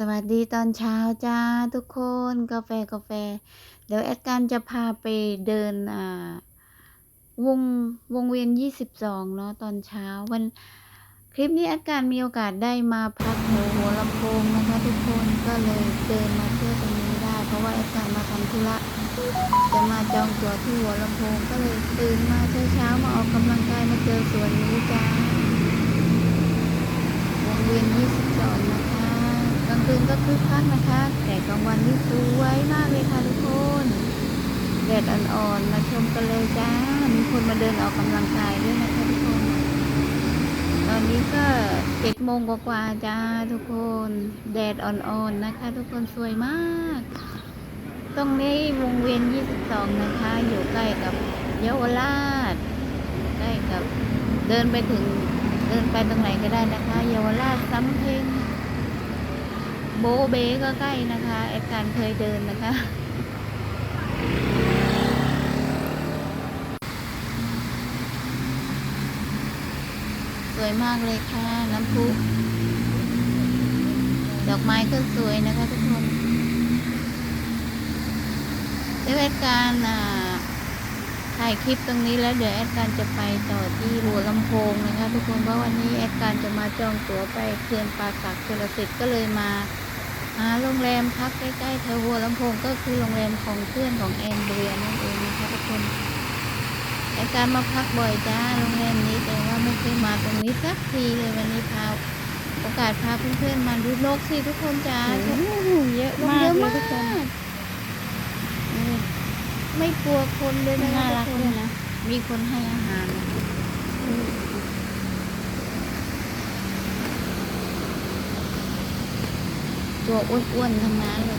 สวัสดีตอนเช้าจ้าทุกคนกาแฟกาแฟ เดี๋ยวแอดการจะพาไปเดินอ่าวงวงเวียน 22 เนาะตอนเช้าวันคลิปนี้แอดการมีโอกาสได้มาพักแถวหัวลำโพงนะคะทุกคนก็เลยเดินมาเที่ยวตรงนี้ได้ เพราะว่าแอดการมาทำธุระจะมาจองตั๋วที่หัวลำโพงก็เลยตื่นมาเช้าๆมาออกกำลังกายมาเจอสวนนี้จ้าวงเวียน 22 นะคะางคืนก็คึกคักนะคะ แต่กลางวันนี่สวยมากเลยค่ะทุกคนแดดอ่อนๆมาชมกันเลยจ้า มีคนมาเดินออกกำลังกายด้วยนะคะทุกคน ตอนนี้ก็เจ็ดโมงกว่าๆจ้าทุกคน แดดอ่อนๆนะคะ ทุกคนสวยมาก ตรงนี้วงเวียน 22 นะคะ อยู่ใกล้กับเยาวราช ใกล้กับเดินไปถึงเดินไปตรงไหนก็ได้นะคะ เยาวราชซ้ำเพ็ง โบเบก็ใกล้นะคะแอดการเคยเดินนะคะสวยมากเลยค่ะ น้ำพุ ดอกไม้ก็สวยนะคะทุกคนเดี๋ยวแอดการอ่าถ่ายคลิปตรงนี้แล้วเดี๋ยวแอดการจะไปต่อที่หัวลำโพงนะคะ ทุกคนเพราะวันนี้แอดการจะมาจองตั๋วไปเขื่อนป่าสักชลสิทธิ์ก็เลยมา หาโรงแรมพักใกล้ๆแถวหัวลำโพงก็คือโรงแรมของเพื่อนของแอนเดรียนั่นเองนะคะทุกคนแต่การมาพักบ่อยจ้าโรงแรมนี้แต่ว่าไม่เคยมาตรงนี้สักทีเลยวันนี้พาโอกาสพาเพื่อนๆมาดูนกสิทุกคนจ้าโอ้โหเยอะนกมากเยอะเลมายทุกคนกอืมไม่กลัวคนเลยนะน่าคะรักทุกคด้วยนะมีคนให้อาหารนะคะ ตัวอ้วนๆทั้งนั้นเลย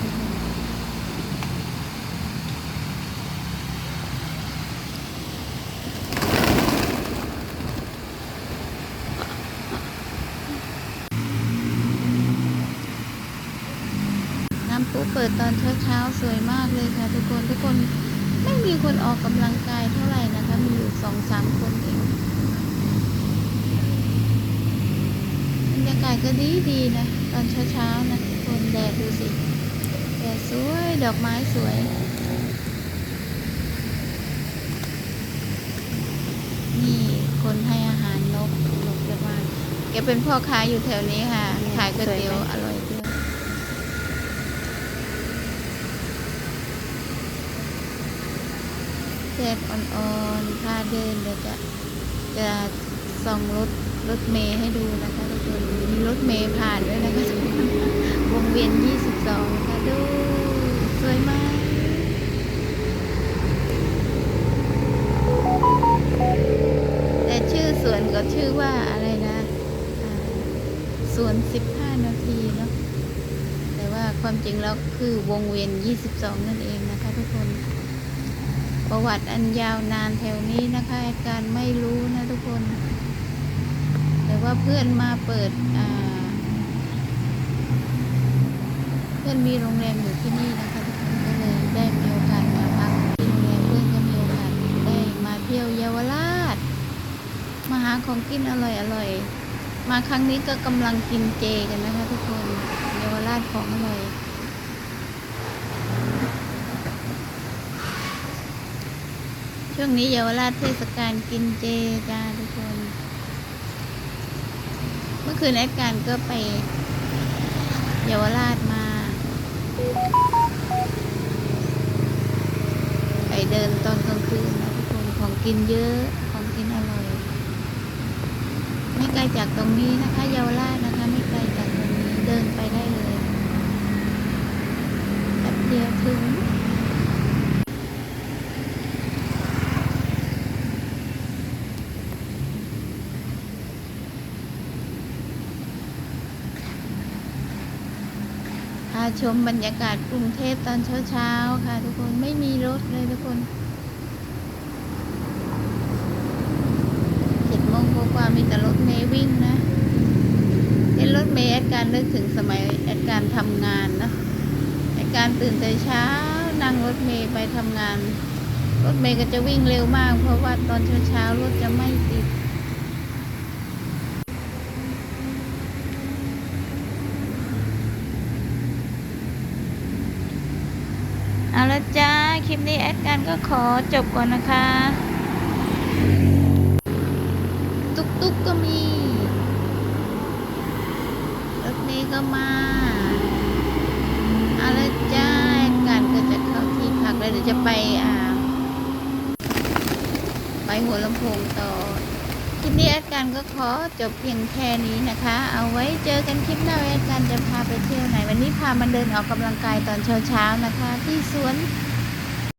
น้ำพุเปิดตอนเช้าๆสวยมากเลยค่ะ ทุกคนทุกคนไม่มีคนออกกำลังกายเท่าไหร่นะคะ มีอยู่สองสามคนเองบรรยากาศก็ดีดีๆนะ ตอนเช้าๆนะทุกคนแดดดูสิแดดสวย ดอกไม้สวย นี่คนให้อาหารนกนกเยอะมากแกเป็นพ่อค้าอยู่แถวนี้ค่ะ ขายก๋วยเตี๋ยวอร่อยด้วยแดดอ่อนๆพาเดินเดี๋ยวจะจะส่องรถรถเมย์ให้ดูนะคะทุกคนมีรถ เมย์ผ่านด้วยนะคะวงเวียน 22นะคะดู สวยมากแต่ชื่อสวนก็ชื่อว่าอะไรนะสวน 15 นาทีเนาะแต่ว่าความจริงแล้วคือวงเวียน 22 นั่นเองนะคะทุกคน ประวัติอันยาวนานแถวนี้นะคะ การไม่รู้นะทุกคน แต่ว่าเพื่อนมาเปิดเพื่อนมีโรงแรมอยู่ที่นี่นะคะทุกคนก็เลยได้มีโอกาสมาพักที่โรงแรมเพื่อนก็มีโอกาสได้มาเที่ยวเยาวราชมาหาของกินอร่อยอร่อยๆมาครั้งนี้ก็กำลังกินเจกันนะคะทุกคนเยาวราชของอร่อยช่วงนี้เยาวราชเทศกาลกินเจจ้าทุกคน มื่อคืนแอดการก็ไปเยาวราชมา ไปเดินตอนกลางคืนนะทุกคนของกินเยอะของกินอร่อย ไม่ไกลจากตรงนี้นะคะ เยาวราชนะคะ ไม่ไกลจากตรงนี้เดินไปได้เลยแป๊บเดียวถึงาชมบรรยากาศกรุงเทพตอนเช้าๆค่ะ ทุกคนไม่มีรถเลยทุกคนเจ็ดโมงกว่ามีแต่รถเมย์วิ่งนะเห็นรถเมย์แอดการนึกถึงสมัยแอดการทำงานนะแอดการตื่นแต่เช้านั่งรถเมย์ไปทำงาน รถเมย์ก็จะวิ่งเร็วมาก เพราะว่าตอนเช้าๆรถจะไม่ติด เอาละจ้า คลิปนี้แอดการก็ขอจบก่อนนะคะ ตุ๊กตุ๊กก็มีรถเมย์ก็มาเอาละจ้าแอดการก็จะเข้าที่พักแล้วเดี๋ยวจะไปอ่า ไปหัวลำโพงต่อ นี้แอดการก็ขอจบเพียงแค่นี้นะคะ เอาไว้เจอกันคลิปหน้าว่าแอดการจะพาไปเที่ยวไหน วันนี้พามันเดินออกกำลังกายตอนเช้าๆนะคะ ที่สวน